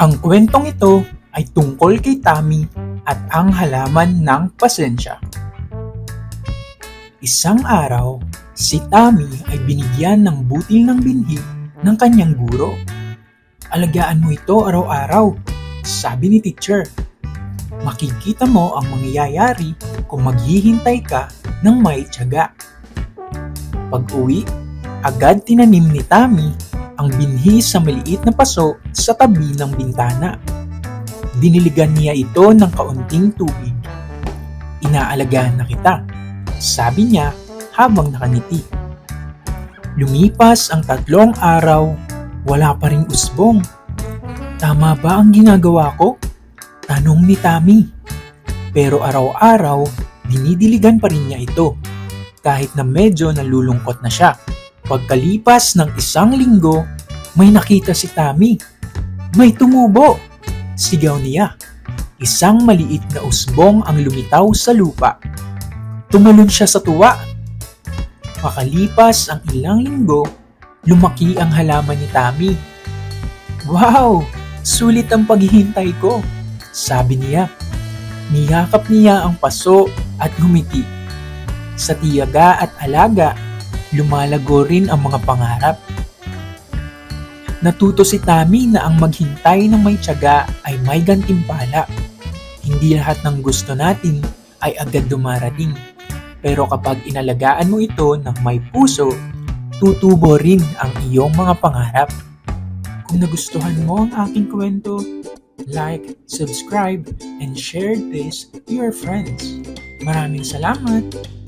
Ang kwentong ito ay tungkol kay Tami at ang halaman ng pasensya. Isang araw, si Tami ay binigyan ng butil ng binhi ng kanyang guro. Alagaan mo ito araw-araw, sabi ni teacher. Makikita mo ang mangyayari kung maghihintay ka ng may tiyaga. Pag-uwi, agad tinanim ni Tami ang binhi sa maliit na paso sa tabi ng bintana. Diniligan niya ito ng kaunting tubig. Inaalagaan na kita, sabi niya habang nakangiti. Lumipas ang tatlong araw, wala pa ring usbong. Tama ba ang ginagawa ko? Tanong ni Tami. Pero araw-araw, dinidiligan pa rin niya ito kahit na medyo nalulungkot na siya. Pagkalipas ng isang linggo, may nakita si Tami. May tumubo! Sigaw niya. Isang maliit na usbong ang lumitaw sa lupa. Tumalon siya sa tuwa. Makalipas ang ilang linggo, lumaki ang halaman ni Tami. Wow! Sulit ang paghihintay ko, sabi niya. Niyakap niya ang paso at humiti. Sa tiyaga at alaga, lumalago rin ang mga pangarap. Natuto si Tami na ang maghintay ng may tiyaga ay may gantimpala. Hindi lahat ng gusto natin ay agad dumarating. Pero kapag inalagaan mo ito ng may puso, tutubo rin ang iyong mga pangarap. Kung nagustuhan mo ang aking kwento, like, subscribe, and share this to your friends. Maraming salamat!